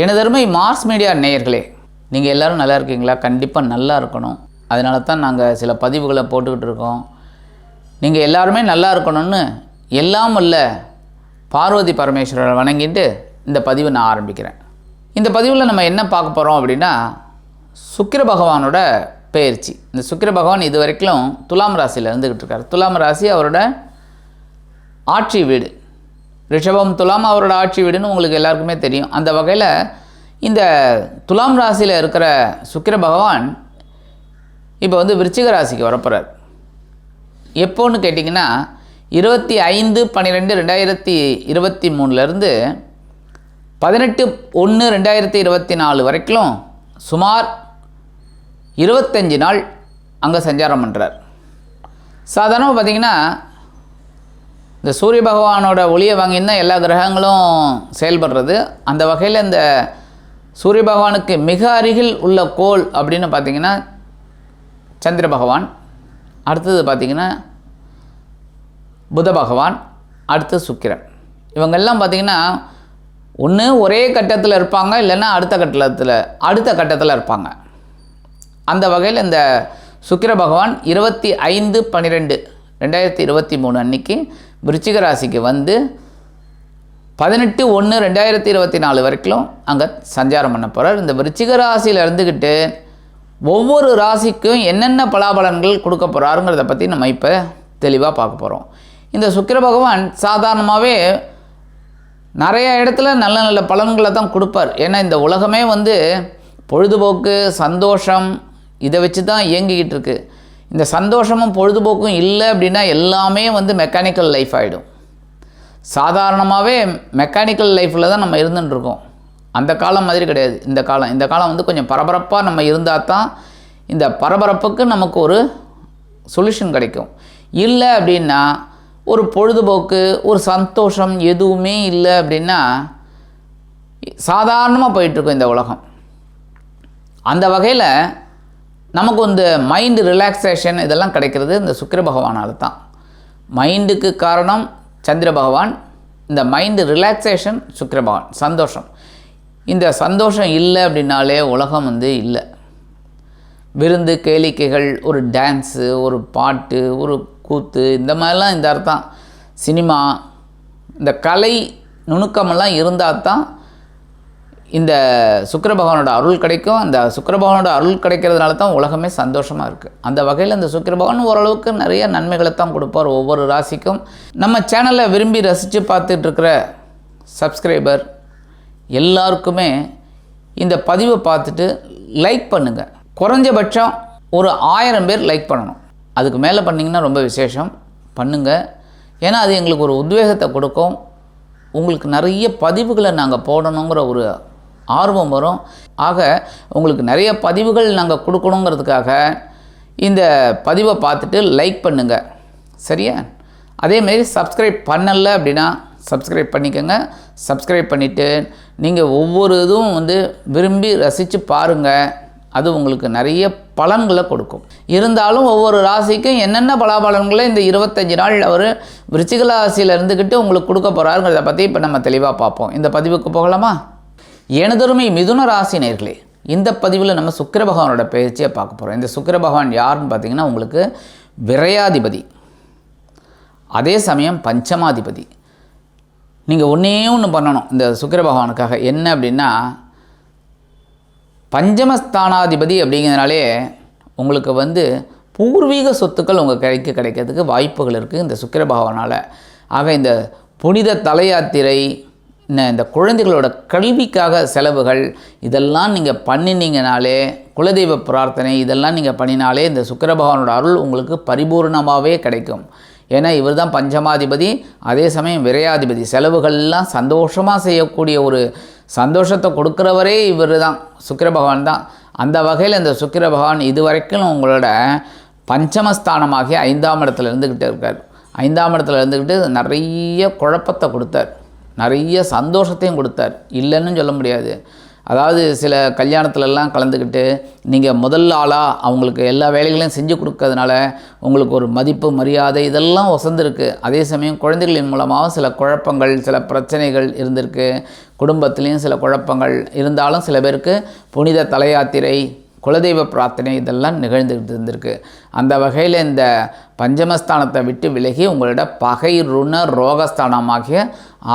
எனதருமை Mars media நேயர்களே நீங்கள் எல்லோரும் நல்லா இருக்கீங்களா? கண்டிப்பாக நல்லா இருக்கணும். அதனால தான் நாங்கள் சில பதிவுகளை போட்டுக்கிட்டு இருக்கோம். நீங்கள் எல்லாருமே நல்லா இருக்கணும்னு எல்லாம் உள்ள பார்வதி பரமேஸ்வரரை வணங்கிட்டு இந்த பதிவை நான் ஆரம்பிக்கிறேன். இந்த பதிவில் நம்ம என்ன பார்க்க போகிறோம் அப்படின்னா சுக்கிர பகவானோட பெயர்ச்சி. இந்த சுக்கிர பகவான் இது வரைக்கும் துலாம் ராசியில் இருந்துக்கிட்டு இருக்கார். துலாம் ராசி அவரோட ஆட்சி வீடு. ரிஷபம் துலாம் அவரோட ஆட்சி வீடுன்னு உங்களுக்கு எல்லாருக்குமே தெரியும். அந்த வகையில் இந்த துலாம் ராசியில் இருக்கிற சுக்கிர பகவான் இப்போ வந்து விருச்சிக ராசிக்கு வரப்போகிறார் எப்போன்னு கேட்டிங்கன்னா இருபத்தி ஐந்து பன்னிரெண்டு ரெண்டாயிரத்தி இருபத்தி மூணுலேருந்து பதினெட்டு ஒன்று ரெண்டாயிரத்தி இருபத்தி நாலு வரைக்கும் சுமார் இருபத்தஞ்சி நாள் அங்கே சஞ்சாரம் பண்ணுறார் சாதாரணமாக பார்த்திங்கன்னா இந்த சூரிய பகவானோட ஒளியை வாங்கின்னு தான் எல்லா கிரகங்களும் செயல்படுறது. அந்த வகையில் இந்த சூரிய பகவானுக்கு மிக அருகில் உள்ள கோள் அப்படின்னு பார்த்திங்கன்னா சந்திர பகவான். அடுத்தது பார்த்திங்கன்னா புத பகவான். அடுத்து சுக்கிரன். இவங்கெல்லாம் பார்த்திங்கன்னா ஒன்று ஒரே கட்டத்தில் இருப்பாங்க இல்லைன்னா அடுத்த கட்டத்தில் அடுத்த கட்டத்தில் இருப்பாங்க. அந்த வகையில் இந்த சுக்கிர பகவான் இருபத்தி ஐந்து பன்னிரெண்டு ரெண்டாயிரத்தி இருபத்தி மூணு அன்னைக்கு விருச்சிக ராசிக்கு வந்து பதினெட்டு ஒன்று ரெண்டாயிரத்தி இருபத்தி நாலு வரைக்கும் அங்கே சஞ்சாரம் பண்ண போகிறார் இந்த விருச்சிக ராசியில் இருந்துக்கிட்டு ஒவ்வொரு ராசிக்கும் என்னென்ன பலாபலன்கள் கொடுக்க போகிறாருங்கிறத பற்றி நம்ம இப்போ தெளிவாக பார்க்க போகிறோம் இந்த சுக்கிர பகவான் சாதாரணமாகவே நிறைய இடத்துல நல்ல நல்ல பலன்களை தான் கொடுப்பார். ஏன்னா இந்த உலகமே வந்து பொழுதுபோக்கு சந்தோஷம் இதை வச்சு தான் இயங்கிக்கிட்டு இருக்குது இந்த சந்தோஷமும் பொழுதுபோக்கும் இல்லை அப்படின்னா எல்லாமே வந்து மெக்கானிக்கல் லைஃப் ஆகிடும் சாதாரணமாகவே மெக்கானிக்கல் லைஃப்பில் தான் நம்ம இருந்துட்டுருக்கோம் அந்த காலம் மாதிரி கிடையாது. இந்த காலம் இந்த காலம் வந்து கொஞ்சம் பரபரப்பாக நம்ம இருந்தால் தான் இந்த பரபரப்புக்கு நமக்கு ஒரு சொல்யூஷன் கிடைக்கும். இல்லை அப்படின்னா ஒரு பொழுதுபோக்கு ஒரு சந்தோஷம் எதுவுமே இல்லை அப்படின்னா சாதாரணமாக போயிட்டுருக்கும் இந்த உலகம். அந்த வகையில் நமக்கு இந்த மைண்டு ரிலாக்ஸேஷன் இதெல்லாம் கிடைக்கிறது இந்த சுக்கிர பகவானால் தான் மைண்டுக்கு காரணம் சந்திர பகவான். இந்த மைண்டு ரிலாக்ஸேஷன் சுக்கிர பகவான். சந்தோஷம். இந்த சந்தோஷம் இல்லை அப்படின்னாலே உலகம் வந்து இல்லை. விருந்து கேளிக்கைகள் ஒரு டான்ஸு ஒரு பாட்டு ஒரு கூத்து இந்த மாதிரிலாம் இந்த அர்த்தம். சினிமா இந்த கலை நுணுக்கமெல்லாம் இருந்தால் தான் இந்த சுக்கர பகவானோட அருள் கிடைக்கும். அந்த சுக்கர பகவானோட அருள் கிடைக்கிறதுனால தான் உலகமே சந்தோஷமாக இருக்குது அந்த வகையில் இந்த சுக்கர பகவான் ஓரளவுக்கு நிறைய நன்மைகளை தான் கொடுப்பார் ஒவ்வொரு ராசிக்கும். நம்ம சேனலை விரும்பி ரசித்து பார்த்துட்டு இருக்கிற சப்ஸ்கிரைபர் எல்லாருக்குமே இந்த பதிவை பார்த்துட்டு லைக் பண்ணுங்கள் குறைஞ்சபட்சம் ஒரு ஆயிரம் பேர் லைக் பண்ணணும். அதுக்கு மேலே பண்ணிங்கன்னா ரொம்ப விசேஷம். பண்ணுங்கள் ஏன்னா அது எங்களுக்கு ஒரு உத்வேகத்தை கொடுக்கும். உங்களுக்கு நிறைய பதிவுகளை நாங்கள் போடணுங்கிற ஒரு ஆர்வம் வரும். ஆக உங்களுக்கு நிறைய பதிவுகள் நாங்கள் கொடுக்கணுங்கிறதுக்காக இந்த பதிவை பார்த்துட்டு லைக் பண்ணுங்கள் சரியா? அதேமாரி சப்ஸ்கிரைப் பண்ணலை அப்படின்னா சப்ஸ்கிரைப் பண்ணிக்கோங்க. சப்ஸ்கிரைப் பண்ணிவிட்டு நீங்கள் ஒவ்வொரு இதுவும் வந்து விரும்பி ரசித்து பாருங்கள் அது உங்களுக்கு நிறைய பலன்களை கொடுக்கும். இருந்தாலும் ஒவ்வொரு ராசிக்கும் என்னென்ன பலாபலன்களை இந்த இருபத்தஞ்சி நாள் அவர் விருச்சிக ராசியில் இருந்துக்கிட்டு உங்களுக்கு கொடுக்க போகிறாருங்கிறத பற்றி இப்போ நம்ம தெளிவாக பார்ப்போம். இந்த பதிவுக்கு போகலாமா? எனதருமை மிதுன ராசி நேர்களே இந்த பதிவில் நம்ம சுக்கர பகவானோட பயிற்சியை பார்க்க போகிறோம் இந்த சுக்கர பகவான் யாருன்னு பார்த்தீங்கன்னா உங்களுக்கு விரையாதிபதி. அதே சமயம் பஞ்சமாதிபதி. நீங்கள் ஒன்றே ஒன்று பண்ணணும் இந்த சுக்கர பகவானுக்காக. என்ன அப்படின்னா பஞ்சமஸ்தானாதிபதி அப்படிங்கிறதுனாலே உங்களுக்கு வந்து பூர்வீக சொத்துக்கள் உங்கள் கிடைக்க கிடைக்கிறதுக்கு வாய்ப்புகள் இருக்குது இந்த சுக்கர பகவானால். ஆக இந்த புனித தலையாத்திரை இந்த குழந்தைகளோட கல்விக்காக செலவுகள் இதெல்லாம் நீங்கள் பண்ணினீங்கனாலே குலதெய்வ பிரார்த்தனை இதெல்லாம் நீங்கள் பண்ணினாலே இந்த சுக்கர பகவானோட அருள் உங்களுக்கு பரிபூர்ணமாகவே கிடைக்கும். ஏன்னா இவர் தான் பஞ்சமாதிபதி அதே சமயம் விரையாதிபதி. செலவுகள்லாம் சந்தோஷமாக செய்யக்கூடிய ஒரு சந்தோஷத்தை கொடுக்குறவரே இவர் தான் சுக்கிர பகவான் தான். அந்த வகையில் இந்த சுக்கிர பகவான் இது வரைக்கும் உங்களோட பஞ்சமஸ்தானமாகிய ஐந்தாம் இடத்துல இருந்துக்கிட்டு இருக்கார். ஐந்தாம் இடத்துல இருந்துக்கிட்டு நிறைய குழப்பத்தை கொடுத்தார். நிறைய சந்தோஷத்தையும் கொடுத்தார். இல்லைன்னு சொல்ல முடியாது. அதாவது சில கல்யாணத்துலலாம் கலந்துக்கிட்டு நீங்கள் முதல் ஆளாக அவங்களுக்கு எல்லா வேலைகளையும் செஞ்சு கொடுக்கறதுனால உங்களுக்கு ஒரு மதிப்பு மரியாதை இதெல்லாம் வசந்திருக்கு அதே சமயம் குழந்தைகளின் மூலமாகவும் சில குழப்பங்கள் சில பிரச்சனைகள் இருந்திருக்கு. குடும்பத்துலேயும் சில குழப்பங்கள். இருந்தாலும் சில பேருக்கு புனித தலையாத்திரை குலதெய்வ பிரார்த்தனை இதெல்லாம் நிகழ்ந்துகிட்டு இருந்திருக்கு. அந்த வகையில் இந்த பஞ்சமஸ்தானத்தை விட்டு விலகி உங்களோட பகை ருண ரோகஸ்தானமாகிய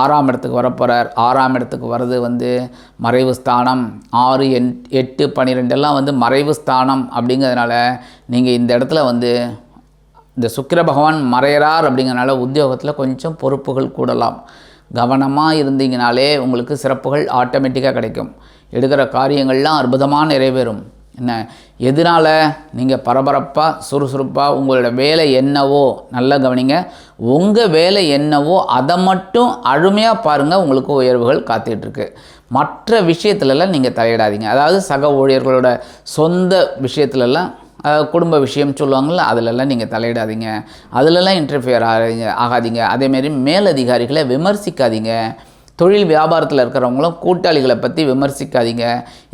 ஆறாம் இடத்துக்கு வரப்போகிறார் ஆறாம் இடத்துக்கு வர்றது வந்து மறைவு ஸ்தானம். ஆறு எண் எட்டு பன்னிரெண்டெல்லாம் வந்து மறைவு ஸ்தானம் அப்படிங்கிறதுனால நீங்கள் இந்த இடத்துல வந்து இந்த சுக்கிர பகவான் மறையிறார் அப்படிங்கிறனால உத்தியோகத்தில் கொஞ்சம் பொறுப்புகள் கூடலாம். கவனமாக இருந்தீங்கனாலே உங்களுக்கு சிறப்புகள் ஆட்டோமேட்டிக்காக கிடைக்கும். எடுக்கிற காரியங்கள்லாம் அற்புதமாக நிறைவேறும். என்ன? எதனால் நீங்கள் பரபரப்பாக சுறுசுறுப்பாக உங்களோட வேலை என்னவோ நல்லா கவனிங்க. உங்கள் வேலை என்னவோ அதை மட்டும் அழுமையாக பாருங்கள் உங்களுக்கு உயர்வுகள் காத்துட்ருக்கு மற்ற விஷயத்துலலாம் நீங்கள் தலையிடாதீங்க. அதாவது சக ஊழியர்களோட சொந்த விஷயத்துலலாம் குடும்ப விஷயம் சொல்லுவாங்கள்ல அதிலெல்லாம் நீங்கள் தலையிடாதீங்க. அதிலெல்லாம் இன்டர்ஃபியர் ஆகாதீங்க. ஆகாதீங்க. அதேமாரி மேலதிகாரிகளை விமர்சிக்காதீங்க. தொழில் வியாபாரத்தில் இருக்கிறவங்களும் கூட்டாளிகளை பற்றி விமர்சிக்காதீங்க.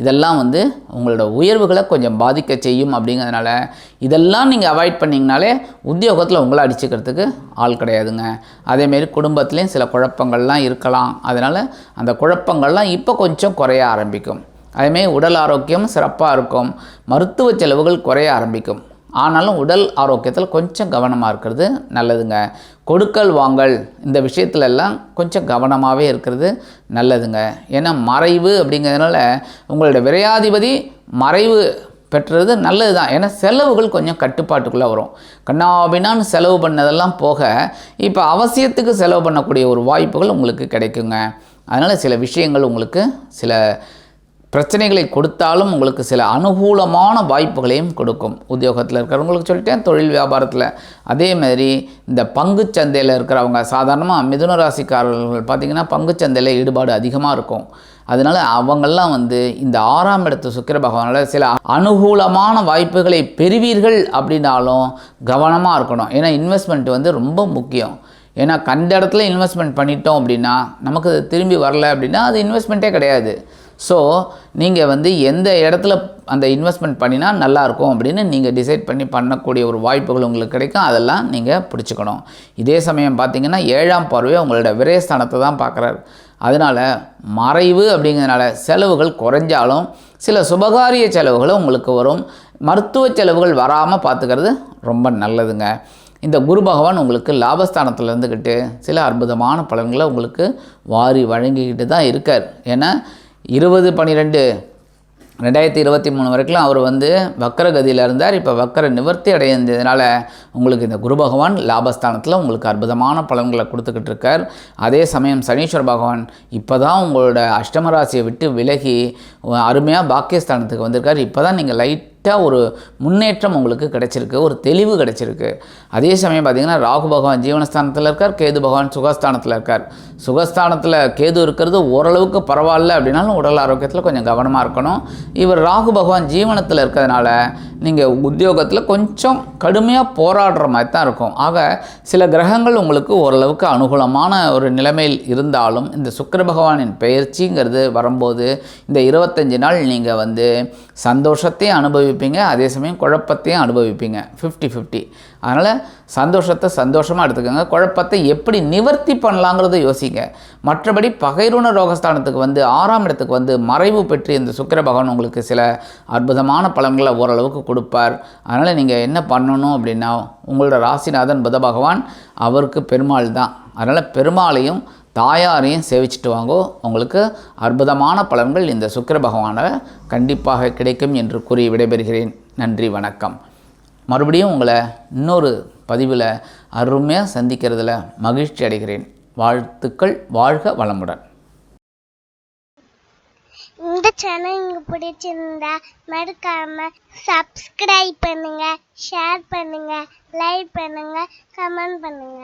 இதெல்லாம் வந்து உங்களோட உயர்வுகளை கொஞ்சம் பாதிக்க செய்யும் அப்படிங்கிறதுனால இதெல்லாம் நீங்கள் அவாய்ட் பண்ணிங்கனாலே உத்தியோகத்தில் உங்களை அடிச்சுக்கிறதுக்கு ஆள் கிடையாதுங்க. அதேமாரி குடும்பத்துலேயும் சில குழப்பங்கள்லாம் இருக்கலாம். அதனால் அந்த குழப்பங்கள்லாம் இப்போ கொஞ்சம் குறைய ஆரம்பிக்கும். அதேமாரி உடல் ஆரோக்கியம் சிறப்பாக இருக்கும். மருத்துவ செலவுகள் குறைய ஆரம்பிக்கும். ஆனாலும் உடல் ஆரோக்கியத்தில் கொஞ்சம் கவனமாக இருக்கிறது நல்லதுங்க. கொடுக்கல் வாங்கல் இந்த விஷயத்துல எல்லாம் கொஞ்சம் கவனமாகவே இருக்கிறது நல்லதுங்க. ஏன்னா மறைவு அப்படிங்கிறதுனால உங்களோட விரையாதிபதி மறைவு பெற்றது நல்லது தான் ஏன்னா செலவுகள் கொஞ்சம் கட்டுப்பாட்டுக்குள்ளே வரும். கண்ணாபினான்னு செலவு பண்ணதெல்லாம் போக இப்போ அவசியத்துக்கு செலவு பண்ணக்கூடிய ஒரு வாய்ப்புகள் உங்களுக்கு கிடைக்குங்க. அதனால் சில விஷயங்கள் உங்களுக்கு சில பிரச்சனைகளை கொடுத்தாலும் உங்களுக்கு சில அனுகூலமான வாய்ப்புகளையும் கொடுக்கும். உத்தியோகத்தில் இருக்கிறவங்களுக்கு சொல்லிட்டேன் தொழில் வியாபாரத்தில். அதே மாதிரி இந்த பங்குச் சந்தையில் இருக்கிறவங்க சாதாரணமாக மிதுன ராசிக்காரர்கள் பார்த்திங்கன்னா பங்குச் சந்தையில் ஈடுபாடு அதிகமாக இருக்கும். அதனால் அவங்கெல்லாம் வந்து இந்த ஆறாம் இடத்து சுக்கிர பகவானால் சில அனுகூலமான வாய்ப்புகளை பெறுவீர்கள் அப்படின்னாலும் கவனமாக இருக்கணும். ஏன்னா இன்வெஸ்ட்மெண்ட் வந்து ரொம்ப முக்கியம். ஏன்னா கண்ட இடத்துல இன்வெஸ்ட்மெண்ட் பண்ணிட்டோம் அப்படின்னா நமக்கு திரும்பி வரல அப்படின்னா அது இன்வெஸ்ட்மெண்ட்டே கிடையாது. ஸோ நீங்கள் வந்து எந்த இடத்துல அந்த இன்வெஸ்ட்மெண்ட் பண்ணினா நல்லாயிருக்கும் அப்படின்னு நீங்கள் டிசைட் பண்ணி பண்ணக்கூடிய ஒரு வாய்ப்புகள் உங்களுக்கு கிடைக்கும். அதெல்லாம் நீங்கள் பிடிச்சிக்கணும். இதே சமயம் பார்த்தீங்கன்னா ஏழாம் பார்வையை உங்களோட விரயஸ்தானத்தை தான் பார்க்குறாரு அதனால் மறைவு அப்படிங்கிறதுனால செலவுகள் குறைஞ்சாலும் சில சுபகாரிய செலவுகளும் உங்களுக்கு வரும். மருத்துவ செலவுகள் வராமல் பார்த்துக்கிறது ரொம்ப நல்லதுங்க. இந்த குரு பகவான் உங்களுக்கு லாபஸ்தானத்தில் இருந்துக்கிட்டு சில அற்புதமான பலன்களை உங்களுக்கு வாரி வழங்கிக்கிட்டு தான் இருக்கார். ஏன்னா இருபது பன்னிரெண்டு ரெண்டாயிரத்தி இருபத்தி மூணு வரைக்கும் அவர் வந்து வக்கர கதியில் இருந்தார். இப்போ வக்கர நிவர்த்தி அடைந்ததுனால உங்களுக்கு இந்த குரு பகவான் லாபஸ்தானத்தில் உங்களுக்கு அற்புதமான பலன்களை கொடுத்துக்கிட்டு இருக்கார். அதே சமயம் சனீஸ்வர பகவான் இப்போ தான் உங்களோட அஷ்டமராசியை விட்டு விலகி அருமையாக பாக்கியஸ்தானத்துக்கு வந்திருக்கார். இப்போ தான் நீங்கள் லைட் லைட்டாக ஒரு முன்னேற்றம் உங்களுக்கு கிடைச்சிருக்கு ஒரு தெளிவு கிடைச்சிருக்கு. அதே சமயம் பார்த்திங்கன்னா ராகு பகவான் ஜீவனஸ்தானத்தில் இருக்கார் கேது பகவான் சுகஸ்தானத்தில் இருக்கார். சுகஸ்தானத்தில் கேது இருக்கிறது ஓரளவுக்கு பரவாயில்ல அப்படின்னாலும் உடல் ஆரோக்கியத்தில் கொஞ்சம் கவனமாக இருக்கணும். இவர் ராகு பகவான் ஜீவனத்தில் இருக்கிறதுனால நீங்கள் உத்தியோகத்தில் கொஞ்சம் கடுமையாக போராடுற மாதிரி தான் இருக்கும். ஆக சில கிரகங்கள் உங்களுக்கு ஓரளவுக்கு அனுகூலமான ஒரு நிலைமையில் இருந்தாலும் இந்த சுக்கர பகவானின் பெயர்ச்சிங்கிறது வரும்போது இந்த இருபத்தஞ்சி நாள் நீங்கள் வந்து சந்தோஷத்தையும் அனுபவிப்பீங்க அதே சமயம் குழப்பத்தையும் அனுபவிப்பீங்க. ஃபிஃப்டி ஃபிஃப்டி அதனால் சந்தோஷத்தை சந்தோஷமாக எடுத்துக்கோங்க. குழப்பத்தை எப்படி நிவர்த்தி பண்ணலாங்கிறத யோசிங்க. மற்றபடி பகைரூண ரோகஸ்தானத்துக்கு வந்து ஆறாம் இடத்துக்கு வந்து மறைவு பெற்று இந்த சுக்கர பகவான் உங்களுக்கு சில அற்புதமான பலன்களை ஓரளவுக்கு கொடுப்பார். அதனால் நீங்கள் என்ன பண்ணணும் அப்படின்னா உங்களோட ராசிநாதன் புத பகவான் அவருக்கு பெருமாள் தான். அதனால் பெருமாளையும் தாயாரையும் சேவிச்சிட்டு வாங்கோ. உங்களுக்கு அற்புதமான பலன்கள் இந்த சுக்கிர பகவானை கண்டிப்பாக கிடைக்கும் என்று கூறி விடைபெறுகிறேன். நன்றி வணக்கம். மறுபடியும் உங்களை இன்னொரு பதிவில் அருமையாக சந்திக்கிறதுல மகிழ்ச்சி அடைகிறேன். வாழ்த்துக்கள் வாழ்க வளமுடன். இந்த சேனல் உங்களுக்கு பிடிச்சிருந்தா மறக்காம சப்ஸ்கிரைப் பண்ணுங்க ஷேர் பண்ணுங்க லைக் பண்ணுங்க கமெண்ட் பண்ணுங்க.